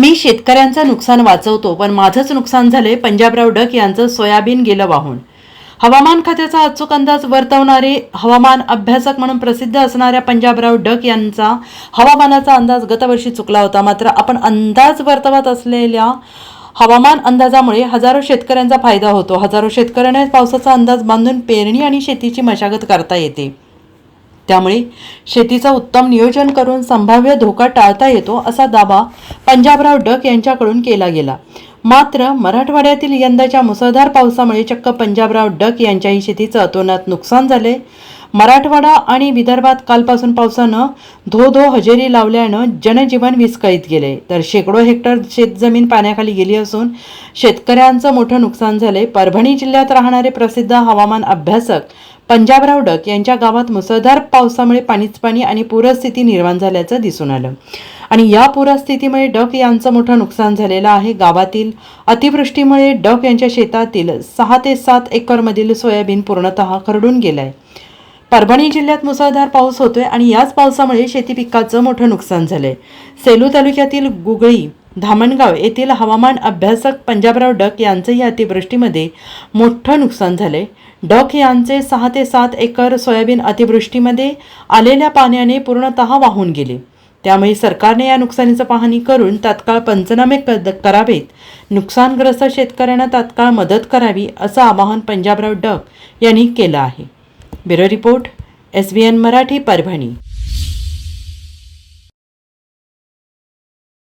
मी शेतकऱ्यांचं नुकसान वाचवतो पण माझंच नुकसान झालंय पंजाबराव डक यांचं सोयाबीन गेलं वाहून. हवामान खात्याचा अचूक अंदाज वर्तवणारे हवामान अभ्यासक म्हणून प्रसिद्ध असणाऱ्या पंजाबराव डक यांचा हवामानाचा अंदाज गतवर्षी चुकला होता. मात्र आपण अंदाज वर्तवत असलेल्या हवामान अंदाजामुळे हजारो शेतकऱ्यांचा फायदा होतो. हजारो शेतकऱ्यांना पावसाचा अंदाज बांधून पेरणी आणि शेतीची मशागत करता येते. त्यामुळे शेतीचं उत्तम नियोजन करून संभाव्य धोका टाळता येतो असा दावा पंजाबराव डक यांच्याकडून केला गेला. मात्र मराठवाड्यातील यंदाच्या मुसळधार पावसामुळे चक्क पंजाबराव डक यांच्याही शेतीचं अतोनात नुकसान झाले मराठवाडा आणि विदर्भात कालपासून पावसानं धो धो हजेरी लावल्यानं जनजीवन विस्कळीत गेले तर शेकडो हेक्टर शेतजमीन पाण्याखाली गेली असून शेतकऱ्यांचं मोठं नुकसान झाले परभणी जिल्ह्यात राहणारे प्रसिद्ध हवामान अभ्यासक पंजाबराव डक यांच्या गावात मुसळधार पावसामुळे पाणीच पाणी आणि पूरस्थिती निर्माण झाल्याचं दिसून आलं. आणि या पूरस्थितीमुळे डक यांचं मोठं नुकसान झालेलं आहे. गावातील अतिवृष्टीमुळे डक यांच्या शेतातील सहा ते सात एकरमधील सोयाबीन पूर्णतः खरडून गेलाय. परभणी जिल्ह्यात मुसळधार पाऊस होतोय आणि याच पावसामुळे शेती पिकाचं मोठं नुकसान झालंय. सेलू तालुक्यातील गुगळी धामणगाव येथील हवामान अभ्यासक पंजाबराव डक यांचंही अतिवृष्टीमध्ये मोठं नुकसान झालंय. डक यांचे सहा ते सात एकर सोयाबीन अतिवृष्टीमध्ये आलेल्या पाण्याने पूर्णतः वाहून गेले. त्यामुळे सरकारने या नुकसानीचं पाहणी करून तात्काळ पंचनामे कद- करावेत. नुकसानग्रस्त शेतकऱ्यांना तात्काळ मदत करावी असं आवाहन पंजाबराव डक यांनी केलं आहे. Bureau report S B N Marathi Parbhani.